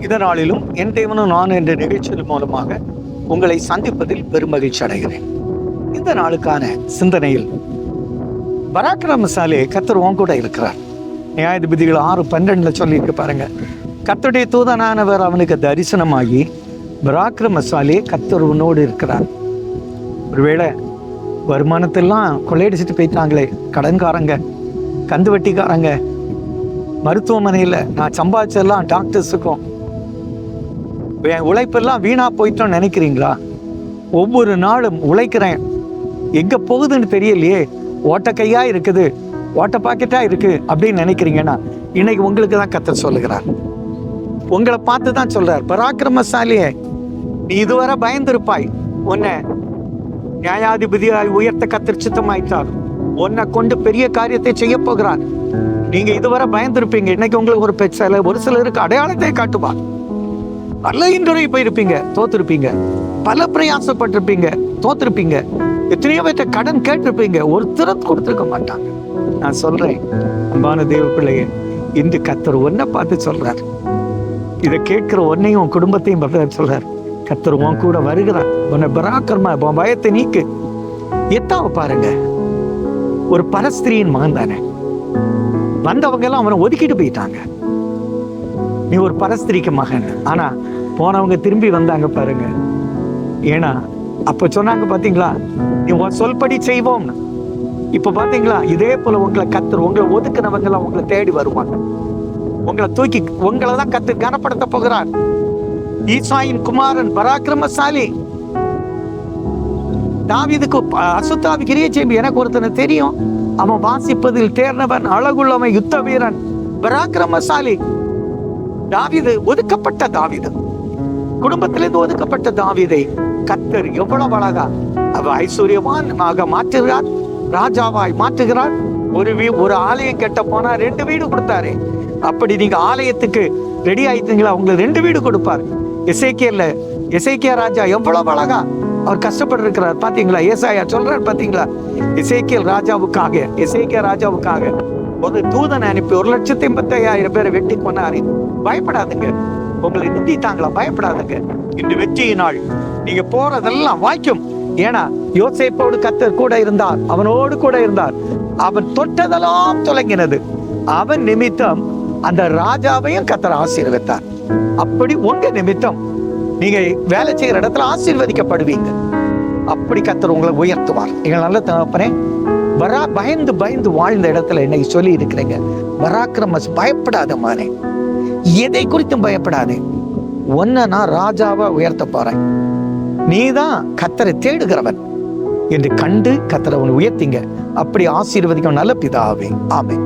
இதனாலும் என் தேவனும் நான் என்ற நிகழ்ச்சியின் மூலமாக உங்களை சந்திப்பதில் பெருமகிழ்ச்சி அடைகிறேன். இந்த நாளுக்கான சிந்தனையில் பராக்கிரமசாலே கத்தர் உன் கூட இருக்கிறார். நியாயாதிபதிகள் ஆறு பன்னெண்டுல சொல்லியிருக்கு பாருங்க. கத்தருடைய தூதனானவர் அவனுக்கு தரிசனமாகி பராக்கிரமசாலே கத்தர் உன்னோடு இருக்கிறார். ஒருவேளை வருமானத்தெல்லாம் கொள்ளையடிச்சிட்டு போயிட்டாங்களே கடன்காரங்க கந்து வட்டிக்காரங்க மருத்துவமனையில் நான் சம்பாதிச்செல்லாம் டாக்டர்ஸுக்கும் என் உழைப்பெல்லாம் வீணாக போயிட்டோம்னு நினைக்கிறீங்களா? ஒவ்வொரு நாளும் உழைக்கிறேன். எங்கே போகுதுன்னு தெரியலையே. ஓட்ட கையாக இருக்குது. ஓட்ட பாக்கெட்டாக இருக்குது அப்படின்னு நினைக்கிறீங்கன்னா இன்னைக்கு உங்களுக்கு தான் கத்தர் சொல்லுகிறார். உங்களை பார்த்து தான் சொல்கிறார் பராக்கிரமசாலியே நீ இதுவரை பயந்திருப்பாய். உன்னை நியாயாதிபதியாய் உயர்த்த கத்தர் உன்னை கொண்டு பெரிய காரியத்தை செய்ய போகிறார். நீங்க இதுவரை பயந்திருப்பீங்க. இன்னைக்கு உங்களுக்கு ஒரு பெ- ஒரு சிலருக்கு அடையாளத்தை காட்டுவார். பல இன்டர்வியூ போயிருப்பீங்க தோத்திருப்பீங்க பல பிரயாசப்பட்டிருப்பீங்க தோத்திருப்பீங்க எத்தனையோ பேர்த்த கடன் கேட்டிருப்பீங்க ஒருத்தர கொடுத்துருக்க மாட்டாங்க. நான் சொல்றேன் அன்பான தேவ பிள்ளையே இன்று கத்தர் ஒன்னை பார்த்து சொல்றார். இதை கேட்கிற உன்னையும் உன் குடும்பத்தையும் பார்த்து சொல்றார். கத்தர் உன் கூட வருகிறார். உன்னை பராக்கிரமா உன் பயத்தை நீக்கு. எத்தாவ பாருங்க. ஒரு பரஸ்திரியின் மகன் தானே. வந்தவங்க எல்லாம் அவனை ஒதுக்கிட்டு போயிட்டாங்க. நீ ஒரு பரஸ்திரிக்கு மகன். ஆனா போனவங்க திரும்பி வந்தாங்க பாருங்க. ஏன்னா அப்ப சொன்னாங்க பாத்தீங்களா? நீ உன் சொல்படி செய்வோம்னு. இப்ப பார்த்தீங்களா இதே போல உங்களை கத்துரு உங்களை ஒதுக்குனவங்க எல்லாம் உங்களை தேடி வருவாங்க. உங்களை தூக்கி உங்களை தான் கத்து கனப்படுத்த போகிறார். ஈசாயின் குமாரன் பராக்கிரமசாலி. தாவிதுக்கு அசுத்தாவி கிரிய செய்யும் எனக்கு ஒருத்தனை தெரியும். அவன் வாசிப்பதில் தேர்ந்தவன் அழகுள்ளவன் யுத்த வீரன் பராக்கிரமசாலி. தாவீது ஒதுக்கப்பட்ட தாவிது. குடும்பத்திலிருந்து ஒதுக்கப்பட்ட தாவீதை கத்தர் எவ்வளவு அழகா அவ ஐஸ்வர்யவான் மாற்றுகிறார் ராஜாவாய் மாற்றுகிறார். ஒரு வீ ஒரு ஆலயம் கெட்ட போனா ரெண்டு வீடு கொடுத்தாரு. அப்படி நீங்க ஆலயத்துக்கு ரெடி ஆயிட்டீங்களா? உங்களுக்கு ரெண்டு வீடு கொடுப்பார். எசேக்கியல்ல எசேக்கியா ராஜா எவ்வளவு அழகா அவர் கஷ்டப்பட்டு இருக்கிறார் பாத்தீங்களா? ஏசாயா சொல்றாரு பாத்தீங்களா? இசைக்கியல் ராஜாவுக்காக எசேக்கியா ராஜாவுக்காக. ஒரு தூதனை அனுப்பி ஒரு லட்சத்தி ஐம்பத்தையாயிரம் பேரை வெட்டி கொண்டாரு பயப்படாதுங்க. உங்களை நிந்தித்தாங்களா பயப்படாதுங்க. இன்று வெற்றியினால் நீங்க போறதெல்லாம் வாய்க்கும். ஏன்னா யோசிப்போடு கத்தர் கூட இருந்தார். அவனோடு கூட இருந்தார். அவன் தொட்டதெல்லாம் தொடங்கினது அவன் நிமித்தம் அந்த ராஜாவையும் கத்தர் ஆசீர்வதித்தார். அப்படி உங்க நிமித்தம் நீங்க வேலை செய்யற இடத்துல ஆசீர்வதிக்கப்படுவீங்க. அப்படி கத்தர் உங்களை உயர்த்துவார். நீங்கள் நல்ல தகப்பனே வரா பயந்து பயந்து வாழ்ந்த இடத்துல இன்னைக்கு சொல்லி இருக்கிறீங்க பராக்கிரமஸ் பயப்படாத மாறே எதை குறித்தும் பயப்படாதே. ஒன்ன நான் ராஜாவா உயர்த்த போறேன். நீதான் கத்தரை தேடுகிறவன். என்று கண்டு கத்தரை உன்னை உயர்த்திங்க. அப்படி ஆசீர்வதிக்கும் நல்ல பிதாவே. ஆமை